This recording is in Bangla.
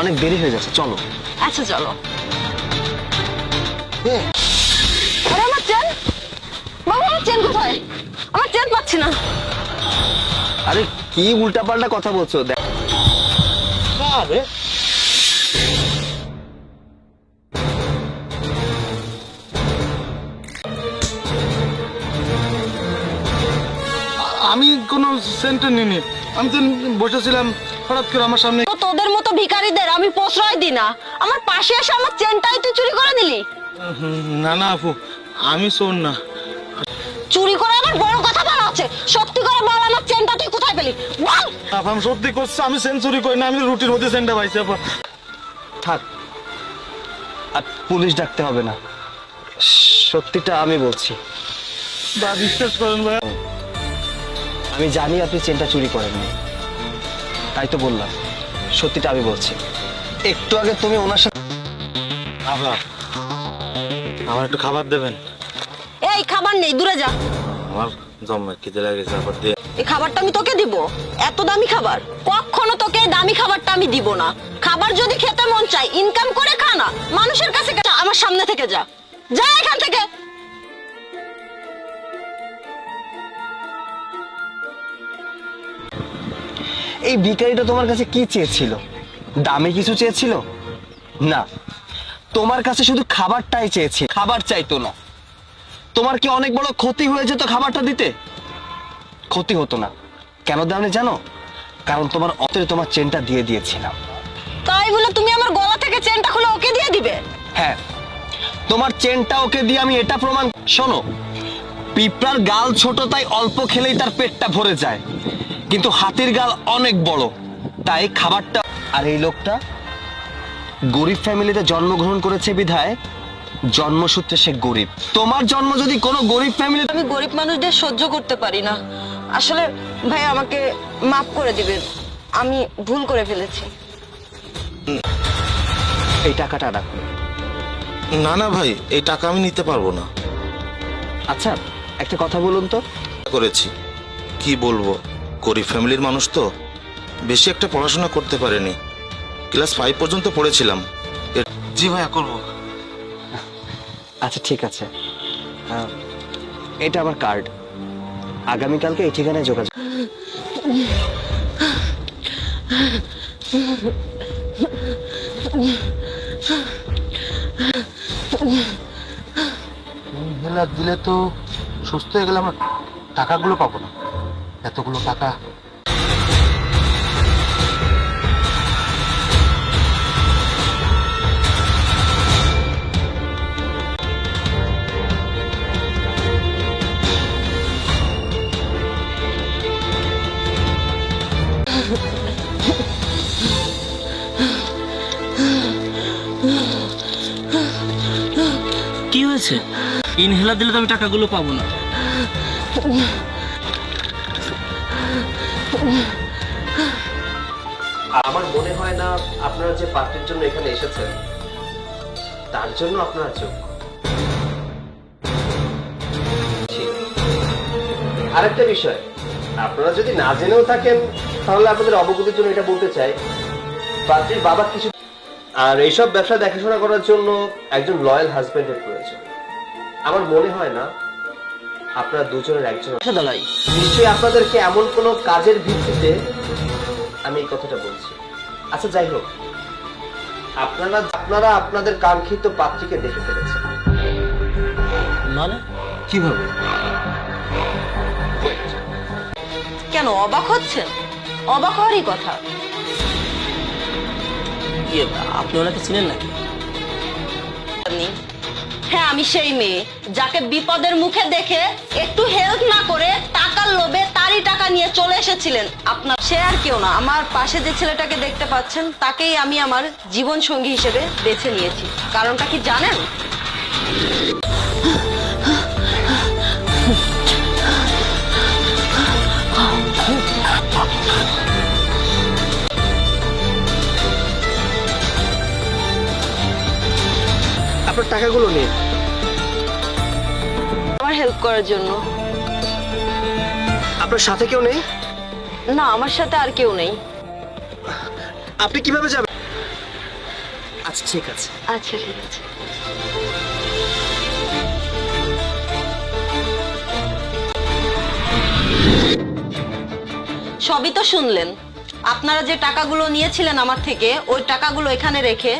অনেক দেরি হয়ে যাচ্ছে চলো। আচ্ছা চলো। আরে আমার চেন? বাবা আমার চেন কোথায়? আমার চেন পাচ্ছি না। আরে কি উল্টাপাল্টা কথা বলছো? দেখ। আরে। আমি কোনো সেন্টার নিইনি। আমি তো বসেছিলাম হঠাৎ করে আমার সামনে তোদের মতো ভিখারিদের আমি প্রশ্রয় দিই না। আমার পাশে এসে আমার চেনটাই তুই চুরি করে নিলি? না না আপু আমি শোন না। চুরি করে আমার বড় কথা বলা হচ্ছে? সত্যি করে বল আমার চেনটা তুই কোথায় পেলি? বল! আপু আমি সত্যি করছি আমি সেঞ্চুরি করি না আমি রুটির মধ্যে সেন্টার পাইছি আপু। থাক আর পুলিশ ডাকতে হবে না। সত্যিটা আমি বলছি। বা বিশ্বাস করেন ভাই। আমি জানি আপনি চেনটা চুরি করেননি। তাই তো বললাম। সত্যিটা আমি বলছি। একটু আগে তুমি ওনার সাথে আবার আমার একটু খাবার দেবেন। এই খাবার নেই দূরে যা। আমার জম্মা খিদে লাগেছে আবার দিয়ে এই খাবারটা আমি তোকে দিব। এত দামি খাবার। কখনো তোকে দামি খাবারটা আমি দিব না। খাবার যদি খেতে মন চাই ইনকাম করে খা না। মানুষের কাছে আমার সামনে থেকে যা। যা এখান থেকে। এই ভিখারিটা তোমার কাছে কি চেয়েছিল? দামি কিছু চেয়েছিল? না। তোমার কাছে শুধু খাবারটাই চেয়েছে। খাবার চাইতো না। তোমার কি অনেক বড় ক্ষতি হয়ে যেত খাবারটা দিতে? ক্ষতি হতো না। কেন দামে জানো? কারণ তোমার অতরে তোমার চেনটা দিয়ে দিয়েছিলাম। তাই বলে তুমি আমার গলা থেকে চেনটা খুলে ওকে দিয়ে দিবে? হ্যাঁ। তোমার চেনটা ওকে দিয়ে আমি এটা প্রমাণ শোনো পিঁপড়ার গাল ছোট তাই অল্প খেলেই তার পেটটা ভরে যায়। কিন্তু হাতির গাল অনেক বড়। তাই খাবারটা আর এই লোকটা? গরিব ফ্যামিলিতে জন্মগ্রহণ করেছে বিধায় জন্মসূত্রে সে গরিব। তোমার জন্ম যদি কোনো গরিব ফ্যামিলি আমি গরিব মানুষদের সহ্য করতে পারি না। আসলে ভাই আমাকে মাফ করে দিবেন আমি ভুল করে ফেলেছি। এই টাকাটা রাখো না না ভাই এই টাকা আমি নিতে পারব না। আচ্ছা একটা কথা বলুন তো। করেছি। কি বলব? গরিব ফ্যামিলির মানুষ তো। বেশি একটা পড়াশোনা করতে পারেনি। ক্লাস ফাইভ পর্যন্ত পড়েছিলাম। জি ভাইয়া করব। আচ্ছা ঠিক আছে। আহ, এটা আমার কার্ড আগামীকালকে এই ঠিকানায় যোগাযোগ দিলে তো সুস্থ হয়ে গেলে আমরা টাকাগুলো পাবো না। এতগুলো টাকা? কি হয়েছে? ইনহেলার দিলে তো আমি টাকাগুলো পাবো না। আমার মনে হয় না আপনারা যে পার্টির জন্য এখানে এসেছেন, তার জন্য আপনারা যোগ্য। আরেকটা বিষয়, আপনারা যদি না জেনেও থাকেন, তাহলে আপনাদের অবগতির জন্য এটা বলতে চাই। পাত্রীর বাবা কিছু আর এইসব ব্যবসা দেখাশোনা করার জন্য একজন লয়াল হাজবেন্ডের প্রয়োজন। আমার মনে হয় না আপনারা দুজনের একজন। আচ্ছা দালাই। নিশ্চয়ই আপনাদেরকে এমন কোনো কাজের ভিত্তিতে আমি এই কথাটা বলছি। আচ্ছা যাই হোক। আপনারা আপনারা আপনাদের কাঙ্ক্ষিত পাত্রীকে দেখে ফেলেছেন। মানে? কীভাবে? কেন অবাক হচ্ছেন? অবাক হওয়ারই কথা। ইয়ে আপনি ওনাকে চিনেন নাকি? আপনি? হ্যাঁ আমি সেই মেয়ে। যাকে বিপদের মুখে দেখে একটু হেল্প না করে টাকার লোভে তারই টাকা নিয়ে চলে এসেছিলেন। আপনার সে আর কেউ না। আমার পাশে যে ছেলেটাকে দেখতে পাচ্ছেন, তাকেই আমি আমার জীবন সঙ্গী হিসেবে বেছে নিয়েছি। কারণটা কি জানেন? টাকাগুলো নিন আমার হেল্প করার জন্য। আপনার সাথে কেউ নেই? না আমার সাথে আর কেউ নেই। আপনি কীভাবে যাবেন? আচ্ছা ঠিক আছে। আচ্ছা ঠিক আছে। সবই তো শুনলেন। আপনারা যে টাকাগুলো নিয়েছিলেন আমার থেকে ওই টাকাগুলো এখানে রেখে